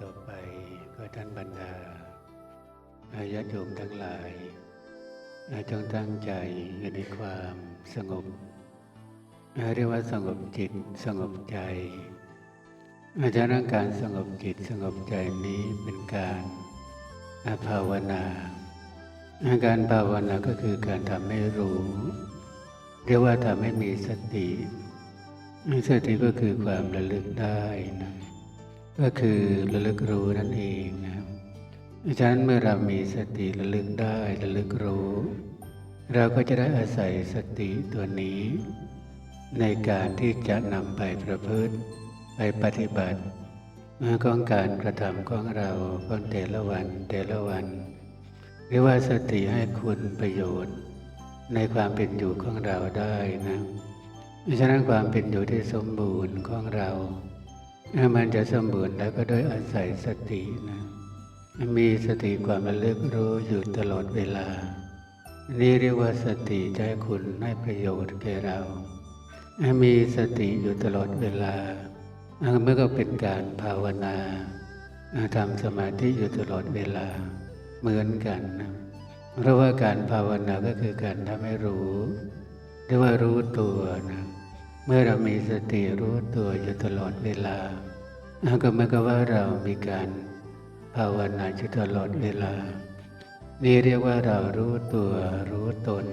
ต่อไปก็ท่านบรรดาอาญาโยมทั้งหลายอาจงตั้งใจอยู่ในความสงบเรียกว่าสงบจิตสงบใจอาจารย์การสงบจิตสงบใจนี้เป็นการภาวนาอาการภาวนาก็คือการทำให้รู้ เรียกว่าทำให้มีสติสติก็คือความระลึกได้นะ ก็คือระลึกรู้นั่นเองนะฉะนั้นเมื่อเรามีสติระลึกได้ระลึกรู้ เราก็จะได้อาศัยสติตัวนี้ ในการที่จะนำไปประพฤติไปปฏิบัติของการกระทำของเราของแต่ละวันแต่ละวันเรียกว่าสติให้คุณประโยชน์ ในความเป็นอยู่ของเราได้นะฉะนั้นความเป็นอยู่ที่สมบูรณ์ของเรา มันจะสมบูรณ์แล้วก็โดยอาศัยสตินะ มีสติความระลึกรู้อยู่ตลอดเวลา นี่เรียกว่าสติให้คุณให้ประโยชน์แก่เรา มีสติอยู่ตลอดเวลาเมื่อก็เป็นการภาวนาทำสมาธิอยู่ตลอดเวลาเหมือนกันนะเพราะว่าการภาวนาก็คือการทำให้รู้เรียกว่ารู้ตัวนะ เมื่อเรามีสติรู้ตัวอยู่ตลอดเวลาก็หมายความว่าเรามีการภาวนาอยู่ตลอดเวลา นี่เรียกว่าเรารู้ตัวรู้ตน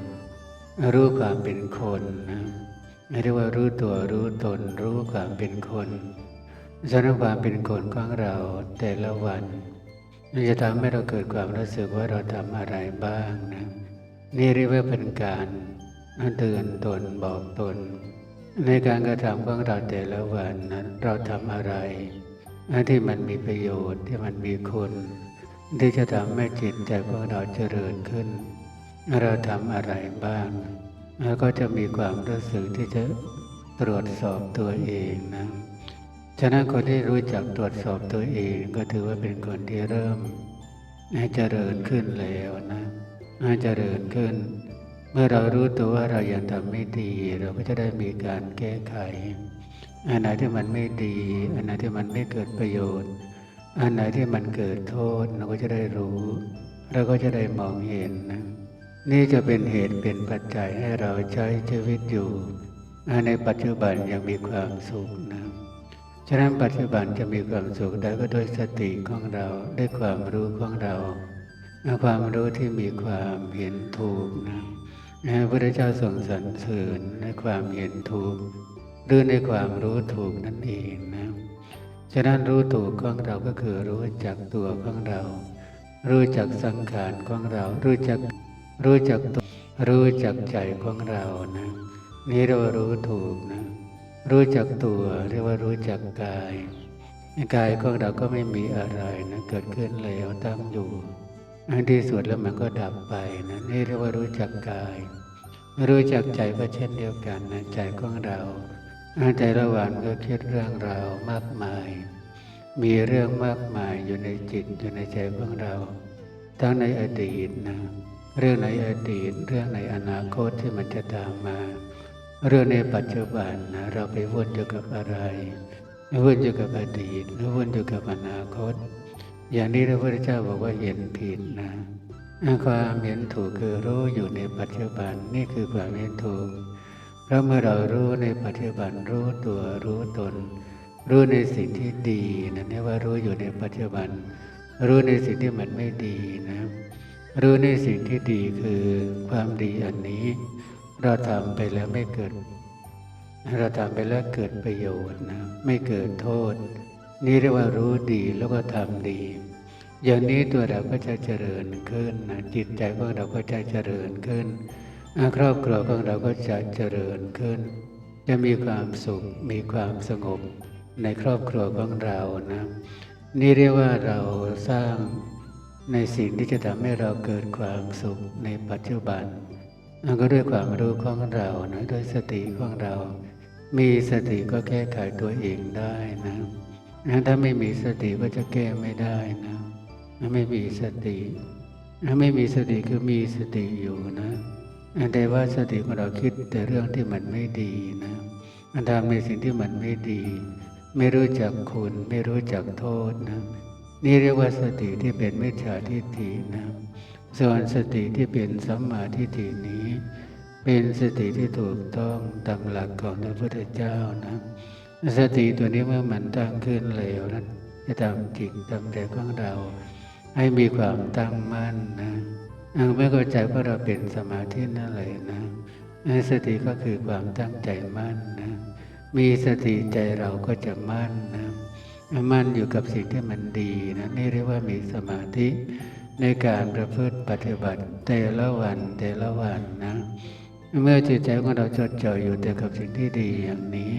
รู้ความเป็นคนนะเรียกว่ารู้ตัวรู้ตน รู้ความเป็นคนสำหรับความเป็นคนของเราแต่ละวันมันจะทำให้เราเกิดความรู้สึกว่าเราทำอะไรบ้างนะนี่เรียกว่าเป็นการเตือนตนบอกตน ในการกระทำของเราแต่ละวันนั้นเราทำอะไรที่มันมีประโยชน์ที่มันมีคุณ ที่จะทำให้จิตใจของเราเจริญขึ้น เราทำอะไรบ้างแล้วก็จะมีความรู้สึกที่จะตรวจสอบตัวเองนะฉะนั้นคนที่รู้จักตรวจสอบตัวเองก็ถือว่าเป็นคนที่เริ่มเจริญขึ้นแล้วนะเจริญขึ้น มื่อเรารู้ตัวว่าเรายังทำไม่ดี เราก็จะได้มีการแก้ไข อันไหนที่มันไม่ดี อันไหนที่มันไม่เกิดประโยชน์ อันไหนที่มันเกิดโทษเราก็จะได้รู้เราก็จะได้มองเห็นนะนี่จะเป็นเหตุเป็นปัจจัยให้เราใช้ชีวิตอยู่ ในปัจจุบันยังมีความสุขนะ ฉะนั้นปัจจุบันจะมีความสุขได้ก็ด้วยสติของเราด้วยความรู้ของเรา ความรู้ที่มีความเห็นถูกนะ พระพุทธเจ้าทรงสรรเสริญในความเห็นถูกหรือในความรู้ถูกนั่นเองนะฉะนั้นรู้ถูกของเราก็คือรู้จักตัวของเรา รู้จักสังขารของเรา รู้จักรู้จักตัวรู้จักใจของเรานะนี่เรารู้ถูกนะรู้จักตัวเรียกว่ารู้จักกายกายของเราก็ไม่มีอะไรนะเกิดขึ้นแล้วตั้งอยู่ ที่สุดแล้วมันก็ดับไปนะนี่เรียกว่ารู้จักกาย รู้จักใจก็เช่นเดียวกันนะใจของเราใจระหว่างก็คิดเรื่องราวมากมาย มีเรื่องมากมายอยู่ในจิตอยู่ในใจของเรา ทั้งในอดีตนะเรื่องในอดีต เรื่องในอนาคตที่มันจะตามมา เรื่องในปัจจุบันนะเราไปวุ่นอยู่กับอะไรวุ่นอยู่กับอดีตหรือวุ่นอยู่กับอนาคต อย่างนี้พระพุทธเจ้าบอกว่าเห็นผิดนะความเห็นถูกคือรู้อยู่ในปัจจุบันนี่คือความเห็นถูกเพราะเมื่อเรารู้ในปัจจุบันรู้ตัวรู้ตน รู้ในสิ่งที่ดีนะนี่ว่ารู้อยู่ในปัจจุบัน รู้ในสิ่งที่มันไม่ดีนะรู้ในสิ่งที่ดีคือความดีอันนี้ เราทำไปแล้วไม่เกิด เราทำไปแล้วเกิดประโยชน์นะไม่เกิดโทษ นี่เรียกว่ารู้ดีแล้วก็ทำดี อย่างนี้ตัวเราก็จะเจริญขึ้นนะจิตใจของเราก็จะเจริญขึ้นครอบครัวของเราก็จะเจริญขึ้น จะมีความสุขมีความสงบในครอบครัวของเรานะนี่เรียกว่าเราสร้างในสิ่งที่จะทำให้เราเกิดความสุขในปัจจุบันก็ด้วยความรู้ของเรานะด้วยสติของเรา มีสติก็แก้ไขตัวเองได้นะ ถ้าไม่มีสติก็จะแก้ไม่ได้นะไม่มีสติถ้าไม่มีสติคือมีสติอยู่นะแต่ว่าสติของเราคิดแต่เรื่องที่มันไม่ดีนะทำในสิ่งที่มันไม่ดี ไม่รู้จักคุณไม่รู้จักโทษนะนี่เรียกว่าสติที่เป็นมิจฉาทิฏฐินะ ส่วนสติที่เป็นสัมมาทิฏฐินี้ เป็นสติที่ถูกต้องตามหลักของพระพุทธเจ้านะ สติตัวนี้เมื่อมันตั้งขึ้นแล้วนั้นจะทำจิตทำใจของเรา ให้มีความตั้งมั่นนะเอาไม่เข้าใจว่าเราเป็นสมาธินั่นเลยนะสติก็คือความตั้งใจมั่นนะ มีสติใจเราก็จะมั่นนะมั่นอยู่กับสิ่งที่มันดีนะนี่เรียกว่ามีสมาธิในการประพฤติปฏิบัติแต่ละวันแต่ละวันนะ เมื่อจิตใจของเราจดจ่ออยู่แต่กับสิ่งที่ดีอย่างนี้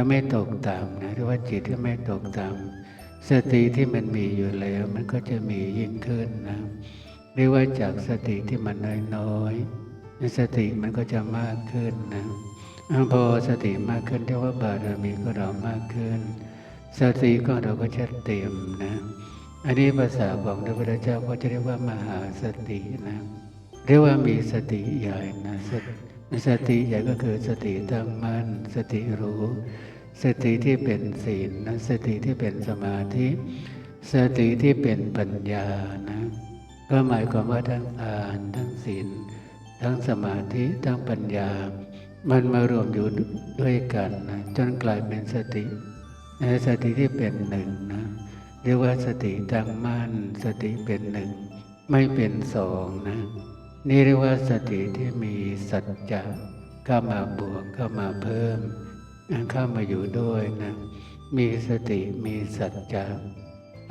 จะไม่ตกต่ำนะเรียกว่าจิตที่ไม่ตกต่ำสติที่มันมีอยู่แล้ว มันก็จะมียิ่งขึ้นนะเรียกว่าจากสติที่มันน้อยๆสติมันก็จะมากขึ้นนะพอสติมากขึ้นเรียกว่าบารมีของเรามากขึ้น สติของเราก็จะเต็มนะอันนี้ภาษาของพระพุทธเจ้าก็จะเรียกว่ามหาสตินะเรียกว่ามีสติใหญ่นะสติ สติใหญ่ก็คือสติตั้งมั่นสติรู้ สติที่เป็นศีลนะสติที่เป็นสมาธิ สติที่เป็นปัญญานะก็หมายความว่าทั้งทานทั้งศีลทั้งสมาธิทั้งปัญญา มันมารวมอยู่ด้วยกันนะจนกลายเป็นสติสติที่เป็นหนึ่งนะเรียกว่าสติตั้งมั่นสติเป็นหนึ่งไม่เป็นสองนะ นี่เรียกว่าสติที่มีสัจจะเข้ามาบวกเข้ามาเพิ่มเข้ามาอยู่ด้วยนะมีสติมีสัจจะ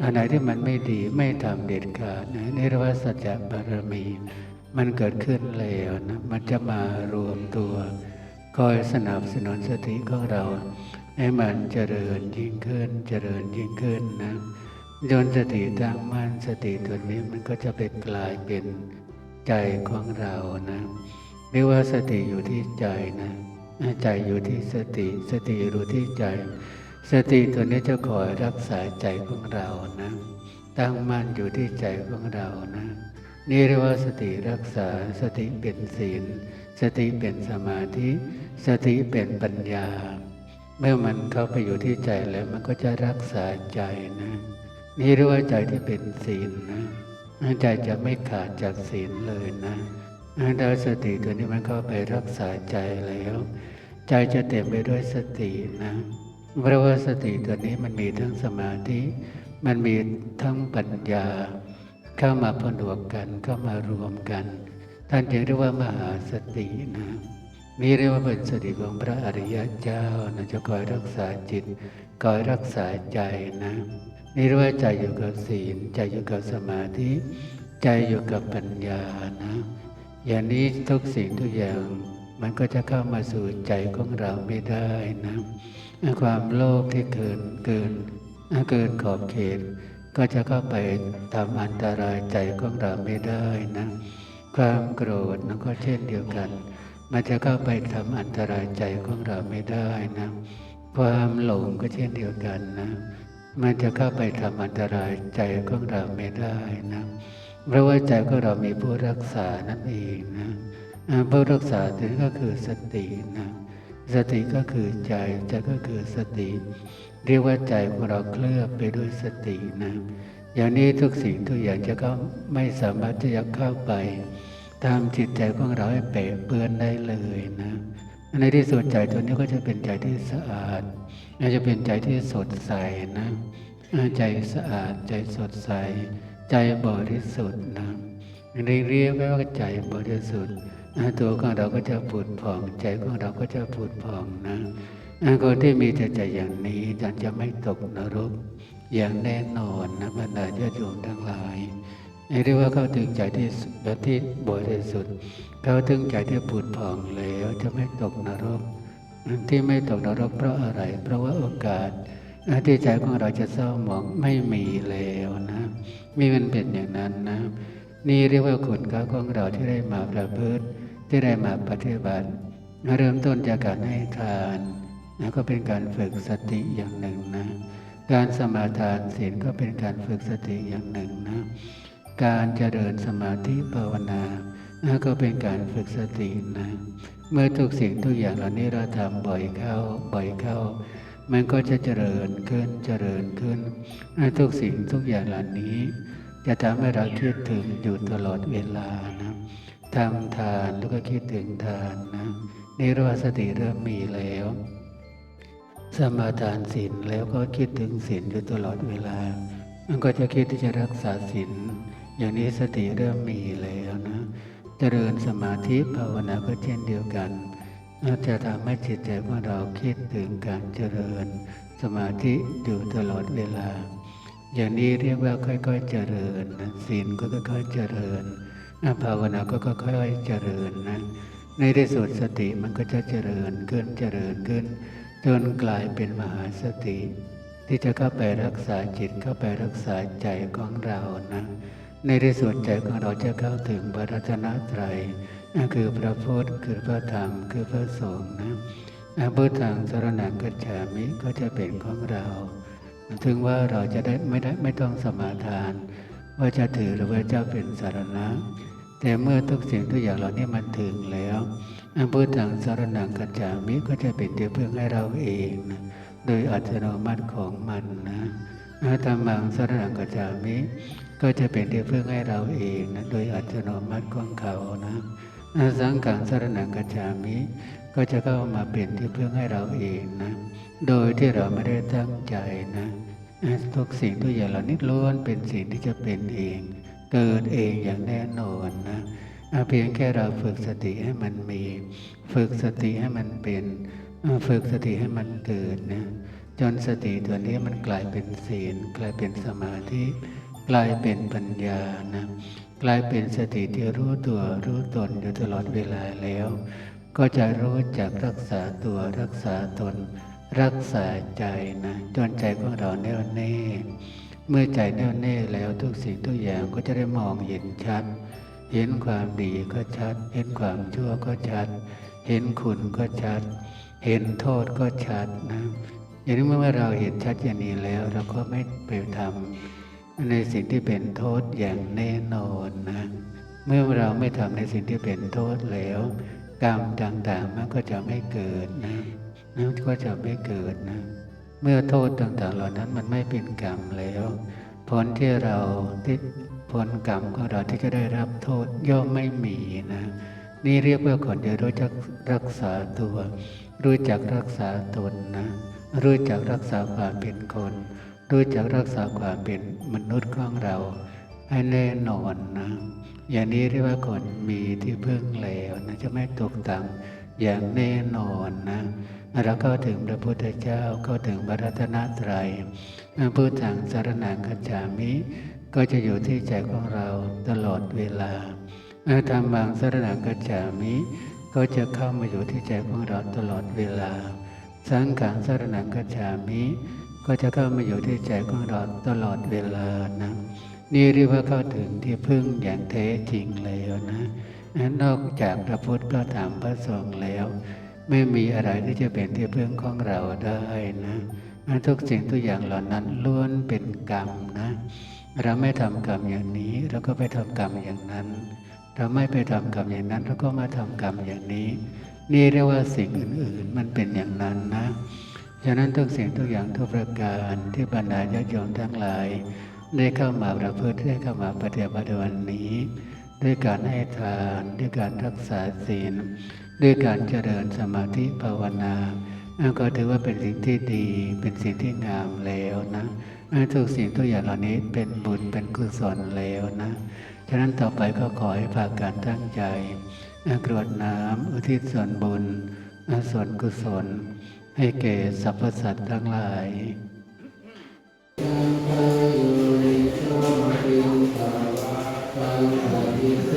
อันไหนที่มันไม่ดีไม่ทำเด็ดขาดนะนี่เรียกว่าสัจจะบารมี มันเกิดขึ้นแล้วนะมันจะมารวมตัว คอยสนับสนุนสติของเรา ให้มันเจริญยิ่งขึ้นเจริญยิ่งขึ้นนะจนสติตั้งมั่นสติตัวนี้มันก็จะเป็นกลายเป็น ใจของเรานะเรียกว่าสติอยู่ที่ใจนะใจอยู่ที่สติสติรู้ที่ใจ สติตัวนี้จะคอยรักษาใจของเรานะตั้งมั่นอยู่ที่ใจของเรานะนี่เรียกว่าสติรักษาสติเป็นศีล สติเป็นสมาธิ สติเป็นปัญญา เมื่อมันเข้าไปอยู่ที่ใจแล้วมันก็จะรักษาใจนะ นี่เรียกว่าใจที่เป็นศีลนะ ใจจะไม่ขาดจากศีลเลยนะดาวสติตัวนี้มันเข้าไปรักษาใจแล้ว ใจจะเต็มไปด้วยสตินะเพราะว่าสติตัวนี้มันมีทั้งสมาธิ มันมีทั้งปัญญา เข้ามาผนวกกันเข้ามารวมกัน ท่านจึงเรียกว่ามหาสตินะนี่เรียกว่าเป็นสติของพระอริยเจ้านะจะคอยรักษาจิตคอยรักษาใจนะ นี่เรียกว่าใจอยู่กับศีล ใจอยู่กับสมาธิ ใจอยู่กับปัญญานะ อย่างนี้ทุกสิ่งทุกอย่างมันก็จะเข้ามาสู่ใจของเราไม่ได้นะความโลภที่เกินเกินเกินขอบเขต ก็จะเข้าไปทำอันตรายใจของเราไม่ได้นะ ความโกรธนั่นก็เช่นเดียวกัน มันจะเข้าไปทำอันตรายใจของเราไม่ได้นะ ความหลงก็เช่นเดียวกันนะ มันจะเข้าไปทำอันตรายใจของเราไม่ได้นะเพราะว่าใจของเรามีผู้รักษานั่นเองนะผู้รักษาตัวนี้ก็คือสตินะสติก็คือใจใจก็คือสติ เรียกว่าใจของเราเคลือบไปด้วยสตินะอย่างนี้ทุกสิ่งทุกอย่างจะก็ไม่สามารถที่จะเข้าไป ตามจิตใจของเราให้เปะเปื้อนได้เลยนะ ในที่สุดใจตัวนี้ก็จะเป็นใจที่สะอาดอาจะเป็นใจที่สดใสนะใจสะอาดใจสดใส ใจบริสุทธิ์นะเรียกว่าใจบริสุทธิ์ตัวของเราก็จะผุดผ่อง ใจของเราก็จะผุดผ่องนะคนที่มีใจใจอย่างนี้จะจะไม่ตกนรก อย่างแน่นอนนะบรรดาญาโยมทั้งหลายเรียกว่าเขาถึงใจที่แบบที่บริสุทธิ์ เขาถึงใจที่ผุดผ่องแล้วจะไม่ตกนรก ที่ไม่ตกนรกเพราะอะไร เพราะว่าโอกาสที่ใจของเราจะเศร้าหมองไม่มีแล้วนะมีมันเป็นอย่างนั้นนะ นี่เรียกว่าคุณค่าของเราที่ได้มาประพฤติที่ได้มาปฏิบัติเริ่มต้นจากการให้ทานนะก็เป็นการฝึกสติอย่างหนึ่งนะ การสมาทานศีลก็เป็นการฝึกสติอย่างหนึ่งนะ การเจริญสมาธิภาวนา ก็เป็นการฝึกสตินะ เมื่อทุกสิ่งทุกอย่างเหล่านี้เราทำบ่อยเข้าบ่อยเข้า มันก็จะเจริญขึ้นเจริญขึ้นทุกสิ่งทุกอย่างเหล่านี้ จะทำให้เราคิดถึงอยู่ตลอดเวลานะทำทานแล้วก็คิดถึงทานนะนี่เรียกว่าสติเริ่มมีแล้ว สมาทานศีลแล้วก็คิดถึงศีลอยู่ตลอดเวลา มันก็จะคิดที่จะรักษาศีลอย่างนี้สติเริ่มมีแล้วนะ เจริญสมาธิภาวนาก็เช่นเดียวกันจะทำให้จิตใจของเราคิดถึงการเจริญ สมาธิอยู่ตลอดเวลา อย่างนี้เรียกว่าค่อยๆเจริญศีลก็ค่อยๆเจริญภาวนาก็ค่อยๆเจริญนะในที่สุดสติมันก็จะเจริญขึ้นเจริญขึ้น จนกลายเป็นมหาสติ ที่จะเข้าไปรักษาจิตเข้าไปรักษาใจของเรานะ ในที่สุดใจของเราจะเข้าถึงพระรัตนตรัยนั่นคือพระพุทธคือพระธรรมคือพระสงฆ์นะพุทธังสรนังกัจฉามิก็จะเป็นของเรา ถึงว่าเราจะได้ไม่ได้ไม่ต้องสมาทาน ว่าจะถือหรือว่าเจ้าเป็นสารณะ แต่เมื่อทุกสิ่งทุกอย่างเหล่านี้มันถึงแล้วอันพุทธังสรนังกัจฉามิก็จะเป็นที่พึ่งให้เราเอง โดยอัตโนมัติของมันนะธรรมังสรนังกัจฉามิ ก็จะเป็นที่พึ่งให้เราเองนะโดยอัตโนมัติของเขานะสังขังสารนังกัจฉามิ ก็จะเข้ามาเป็นที่พึ่งให้เราเองนะ โดยที่เราไม่ได้ตั้งใจนะทุกสิ่งทุกอย่างเหล่านี้ล้วนเป็นสิ่งที่จะเป็นเอง เกิดเองอย่างแน่นอนนะเพียงแค่เราฝึกสติให้มันมี ฝึกสติให้มันเป็นฝึกสติให้มันเกิดนะจนสติตัวนี้มันกลายเป็นศีลกลายเป็นสมาธิ กลายเป็นปัญญานะกลายเป็นสติที่รู้ตัวรู้ตนอยู่ตลอดเวลาแล้ว ก็จะรู้จักรักษาตัวรักษาตน รักษาใจนะจนใจของเราแน่วแน่ เมื่อใจแน่วแน่แล้วทุกสิ่งทุกอย่างก็จะได้มองเห็นชัด เห็นความดีก็ชัด เห็นความชั่วก็ชัด เห็นคุณก็ชัด เห็นโทษก็ชัดนะอย่างนี้เมื่อเราเห็นชัดอย่างนี้แล้วเราก็ไม่ไปทำ ในสิ่งที่เป็นโทษอย่างแน่นอนนะ เมื่อเราไม่ทำในสิ่งที่เป็นโทษแล้ว กรรมต่างๆมันก็จะไม่เกิดนะนั่นก็จะไม่เกิดนะ เมื่อโทษต่างๆ เหล่านั้นมันไม่เป็นกรรมแล้วผลที่เราที่ผลกรรมของเราที่จะได้รับโทษย่อมไม่มีนะ นี่เรียกว่าก่อนจะรู้จักรักษาตัว รู้จักรักษาตนนะ รู้จักรักษาความเป็นคน รู้จักรักษาความเป็นมนุษย์ของเรา ให้แน่นอนนะ อย่างนี้เรียกว่าก่อนมีที่พึ่งแล้วนะจะไม่ตกต่ำอย่างแน่นอนนะเราเข้าถึงพระพุทธเจ้าเข้าถึงพระรัตนตรัยพุทธังสารนังกัจฉามิ ก็จะอยู่ที่ใจของเราตลอดเวลาธรรมังสารนังกัจฉามิ ก็จะเข้ามาอยู่ที่ใจของเราตลอดเวลา สังขังสารนังกัจฉามิ ก็จะเข้ามาอยู่ที่ใจของเราตลอดเวลานะนี่เรียกว่าเข้าถึงที่พึ่งอย่างแท้จริงแล้วนะนอกจากพระพุทธพระธรรมพระสงฆ์แล้ว ไม่มีอะไรที่จะเป็นที่พึ่งของเราได้นะทุกสิ่งทุกอย่างเหล่านั้นล้วนเป็นกรรมนะ เราไม่ทำกรรมอย่างนี้เราก็ไปทำกรรมอย่างนั้น เราไม่ไปทำกรรมอย่างนั้นเราก็มาทำกรรมอย่างนี้ นี่เรียกว่าสิ่งอื่นๆมันเป็นอย่างนั้นนะ ฉะนั้นทุกสิ่งทุกอย่างทุกประการที่บรรดาญาโยมทั้งหลาย ได้เข้ามาประพฤติได้เข้ามาปฏิบัติวันนี้ ด้วยการให้ทานด้วยการรักษาศีล ด้วยการเจริญสมาธิภาวนาก็ถือว่าเป็นสิ่งที่ดี เป็นสิ่งที่งามแล้วนะทุกสิ่งทุกอย่างเหล่านี้เป็นบุญเป็นกุศลแล้วนะ ฉะนั้นต่อไปก็ขอให้ภาคการตั้งใจกรวดน้ำอุทิศส่วนบุญส่วนกุศล ให้แก่สรรพสัตว์ทั้งหลายทางพระยุริโตปิภาวทางปฏิเส